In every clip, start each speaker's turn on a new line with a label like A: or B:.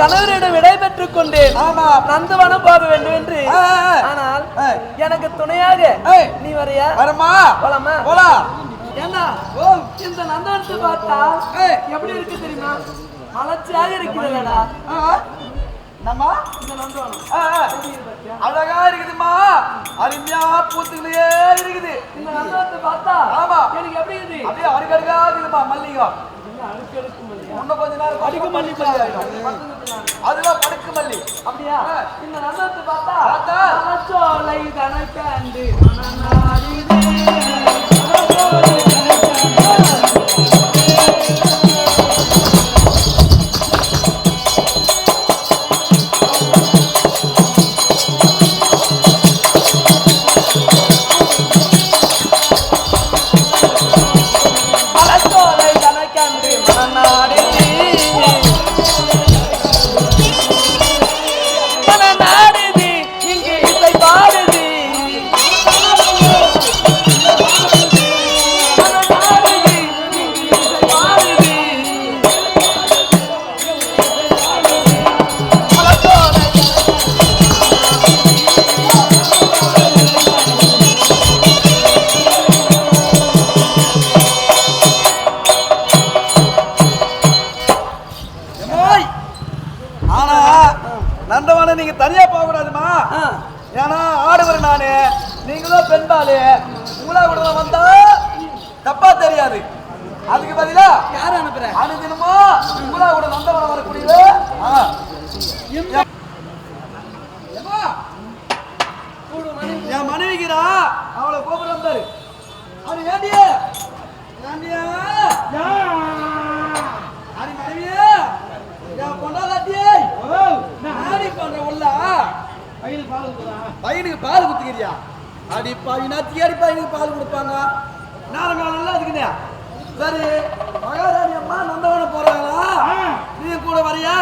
A: கணவரிடம் விடை பெற்றுக் கொண்டேன்.
B: ஆமா.
A: நந்தவனம் போக வேண்டும் என்று. ஆனால். எனக்கு துணையாக. நீ வரையா?
B: வரமா
A: போலாமா?
B: போலாம்
A: ஏண்டா? இந்த நந்தவனத்தை பார்த்தா. எப்படி இருக்கு தெரியுமா? மலர்ச்சியாக இருக்கிறதடா.
B: ஆ, நம்ம
A: இந்த நந்தவனம்.
B: அழகா இருக்குதுமா அருமையா பூத்துக்கிட்டே இருக்குது.
A: இந்த நந்தவனத்தை பார்த்தா
B: ஆமா.
A: எனக்கு எப்படி இருக்குது
B: அப்படியே அடுக்கடுக்கா இருக்குதுமா
A: மல்லிகை.
B: இன்னும் கொஞ்ச நேரம்
A: அடுக்கு மல்லி
B: ஆயிடும். அதெல்லாம் படுக்கு மல்லி.
A: அப்படியா. இந்த நந்தவனத்தை பார்த்தா
B: பார்த்தா?
A: மலச்சோலை கணக்காண்டு.
B: ஆடுவர் நானு. நீங்களும் பெண்பாளு. உங்களா கூட வந்தா தப்பா தெரியாது. அதுக்கு பதிலா
A: யார் அனுப்புற?
B: அனுதினமோ உங்களா கூட நந்தவனம் வரக்கூடிய ஆ. ஏம்மா, என் மனைவிக்கிறா அவளை கூப்பிட வந்தாரு. அவரு ஏண்டிய? ஏண்டியா? அடி மனைவியே? என் பொண்டாட்டியே நாடி பண்ற உள்ள பையனுக்கு பால் குத்துக்கிறியா அடி பாவி நாத்திக்கு அடி பையனுக்கு பால் கொடுப்பாங்க? நேரம் காலம் அதுக்குண்ணே சரி மகாராணி அம்மா நந்தவனம் போறாங்களா? நீ கூட வரியா?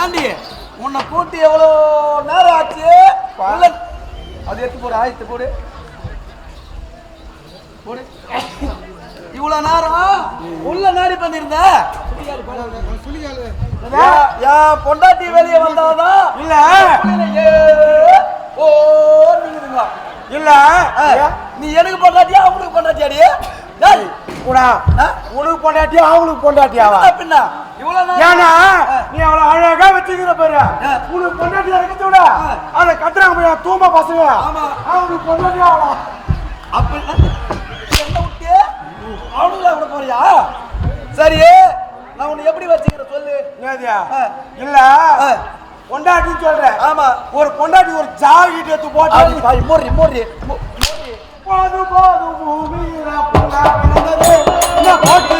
B: ஏண்டி? உன்னை கூட்டி எவ்வளோ நேரம் ஆச்சு? அது எடுத்து போடு ஆயத்து போடு. போடு. இவ்வளவு நேரம் உள்ள நாடி பண்ணிருந்த பொண்டாட்டி வெளியே வந்தாதான்
C: இல்ல.
B: ஓ நீங்க
C: இல்ல.
B: நீ எனக்கு பொண்டாட்டியா? அவங்களுக்கு பொண்டாட்டியாடி?
C: கூடா? உனக்கு பொண்டாட்டியா அவங்களுக்கு பொண்டாட்டியாவா
B: நேரம்
C: ஏன்னா. நீ அவ்வளவு அழகா வச்சுக்கிற பாரு. உனக்கு பொண்டாட்டியா இருக்கிறத விட. அதை கத்துறாங்க போய் தூம பசங்க. அவனுக்கு பொண்டாட்டியா ஆகலாம்
B: அப்ப என்ன விட்டு அவனுங்களா விட போறியா சரி நான் உன்னை எப்படி வச்சுக்கிற சொல்லு.
C: இல்ல. பொண்டாட்டின்னு சொல்றேன்
B: ஆமா
C: ஒரு பொண்டாட்டி ஒரு ஜாகிட்டு எடுத்து போட்டு
B: மோரி மோரி மோ-
C: போது போது
B: ভোট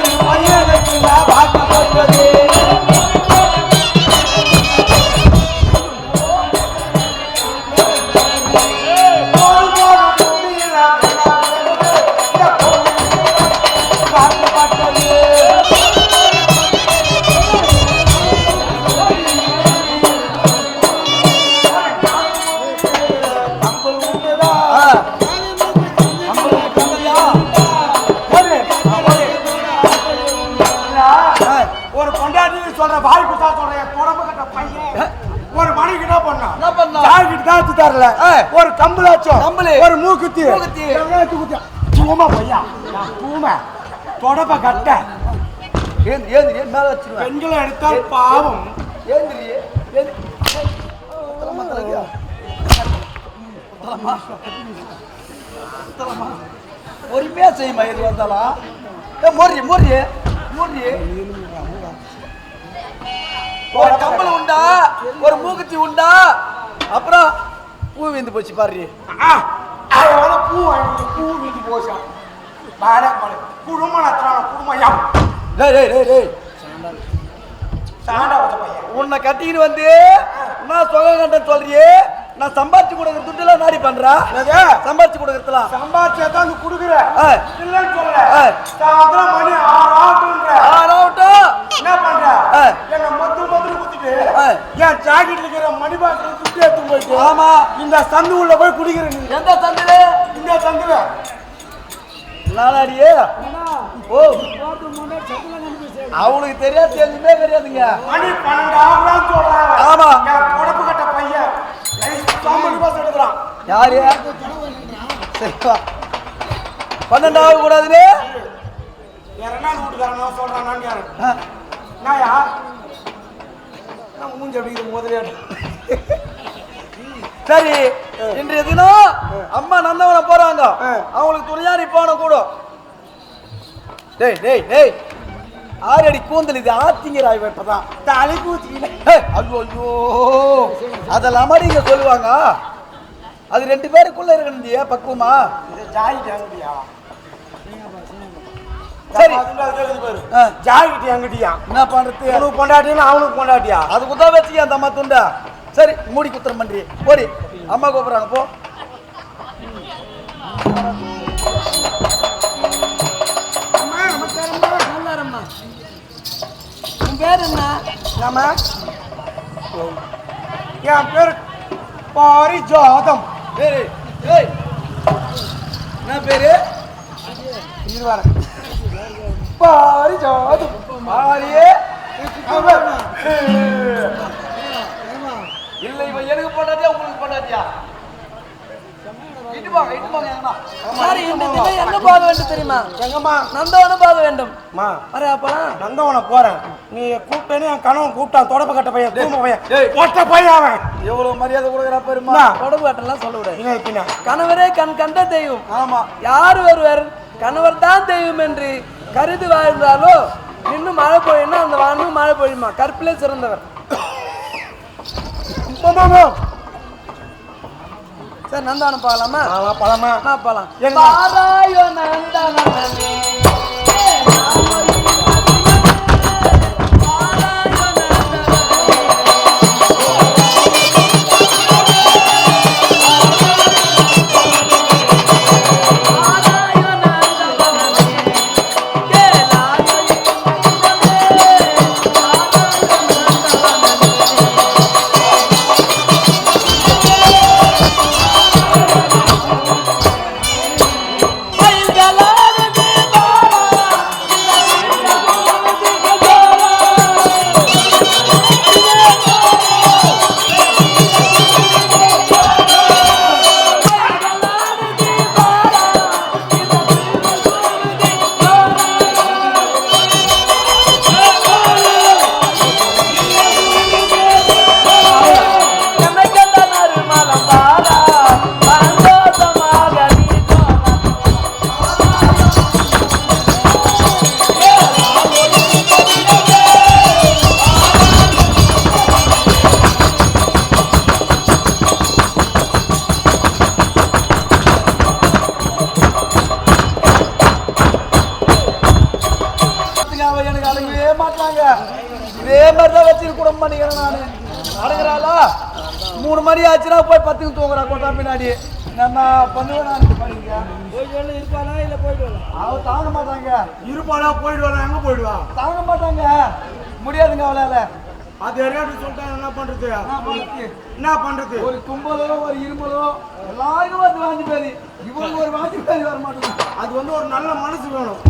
C: ஒரு கம்பளாச்சும்
B: கம்பளி.
C: ஒரு மூக்குத்தி.
B: மூக்குத்தி.
C: தூக்குத்தி. தூமா பையா. தூமை தொடப்ப கட்ட.
B: மேல வச்சிருவேன்
C: பெண்களை எடுத்தால் பாவம்.
B: ஏந்திரி ஏந்து தலமா தலைக்கியா தலமா தலமா பொறுமையா செய்யுமா எது வந்தாலும். ஏ மோரி மோரி மோரி ஒரு கம்பளம் உண்டா? ஒரு மூக்குத்தி உண்டா? அப்புறம் பூ விந்து போச்சு பாரு
C: அதனால பூ வாங்கி பூ வீட்டு போச்சா? பாட குடும்பம் நடத்துறாங்க குடும்பம்
B: டேய் டேய் டேய் டேய்.
C: சாண்டா பையன்.
B: உன்னை கட்டிக்கிட்டு வந்து நான் சொக கண்ட சொல்றியே. நான் சம்பாதிச்சு கொடுக்குற துட்டுலாம் நாடி பண்றா? சம்பாதிச்சு கொடுக்கறதுலாம்
C: சம்பாதிச்சதான் வந்து குடுக்குற.
B: ஆ.
C: இல்லைன்னு சொல்லல. சாயந்தரம் மணி ஆறு ஆகுன்ற
B: ஆறாவட்டும்
C: என்ன பண்ற. எங்க மொத்த மொத்தம் குத்திட்டு. என் ஜாக்கெட்ல இருக்கிற மணி பாக்ஸ்ல துட்டு எடுத்து போயிட்டு
B: ஆமா.
C: இந்த சந்து உள்ள போய் குடிக்கிற நீ.
B: எந்த சந்தில
C: இந்த சந்துல
B: நாளாடியே ஓ. அவனுக்கு தெரியாது தெரிஞ்சுமே தெரியாதுங்க.
C: மணி பன்னெண்டு ஆகுறான்னு சொல்றாங்க.
B: ஆமா.
C: என் கட்ட பையன். எடுக்கிறான்.
B: யாரு? சரி வா. பன்னெண்டு ஆக கூடாதுன்னு
C: என்ன வீட்டுக்காரன் நான் சொல்றான் நான் யாரு. நாயா நான் மூஞ்சி அடிக்கிற முதலியாடு
B: சரி இன்றைய தினம் அம்மா நந்தவனம் போறாங்க. அவங்களுக்கு துணையா நீ போன கூட. டேய் டேய் டேய். ஆறடி கூந்தல் இது ஆத்திங்கராய் இப்பதான்
C: தலை
B: ஐயோ ஐயோ. அதெல்லாம் நீங்க சொல்லுவாங்க. அது ரெண்டு பேருக்குள்ள இருக்கணுந்தியா பக்குவமா?
C: இது ஜாயிட்டு அங்கடியா
B: சரி.
C: பாரு.
B: ஆ,
C: ஜாயிட்டு அங்கடியா
B: என்ன பண்றது?
C: அவனுக்கு பொண்டாட்டினா அவனுக்கு பொண்டாட்டியா?
B: அது குத்தா வச்சுக்க அந்த அம்மா துண்டா? சரி மூடி குத்துறம் பண்றி போடி. அம்மா கூப்பிடுறாங்க போ.
A: பேர் என்ன?
C: நம்ம என் பேர் பாரிஜாதம்.
B: ஏய் ஏய். என்ன பேரு?
C: இது வர பாரிஜாதம் அவன்.
B: இல்ல இவன் எனக்கு போட்டாதியா உங்களுக்கு போட்டாதியா இட்டு போங்க இட்டு போங்க எங்கண்ணா
A: சரி இந்த தினம் எங்க போக வேண்டும் தெரியுமா?
C: எங்கம்மா?
A: நந்தவனம் போக வேண்டும். அரே
C: நந்தவன போறேன். நீ கூப்பிட்டேன்னு என் கணவன் கூப்பிட்டான். தொடப்ப கட்ட பையன் தூம பையன். பையன் அவன்.
B: எவ்வளவு மரியாதை கொடுக்குறா பெருமா
A: கட்டெல்லாம் சொல்லக்கூடாது
C: என்ன பின்ன.
A: கணவரே கண் கண்ட தெய்வம்.
B: ஆமா.
A: யார் ஒருவர் கணவர் தான் தெய்வம் என்று கருதி வாழ்ந்தாலோ இன்னும் மழை பொழியும்னா அந்த வானும் மழை பொழியுமா? கற்பிலே சிறந்தவர். சரி நந்தானம் போகலாமா? போகலாம்
C: எங்க?
A: பாராயோ நந்தனமே.
B: மூணு ஆச்சுன்னா போய் பத்துக்கு தூங்குறா கொட்டா பின்னாடி. நான் பண்ணுவேன் பண்ணிக்க
A: இருப்பானா இல்ல போயிட்டு
B: அவ தாங்க மாட்டாங்க.
C: இருப்பாளா போயிடுவாளா எங்க போயிடுவா?
B: தாங்க மாட்டாங்க. முடியாதுங்க அவளால.
C: அது எரியாட்டு சொல்லிட்டா
B: என்ன பண்றது?
C: என்ன பண்றது?
B: ஒரு கும்பலோ ஒரு இருமலோ எல்லாருக்கும் வந்து வாந்தி பேரு இவங்களுக்கு ஒரு வாந்தி பேரு வர மாட்டேங்குது
C: அது வந்து ஒரு நல்ல மனசு வேணும்.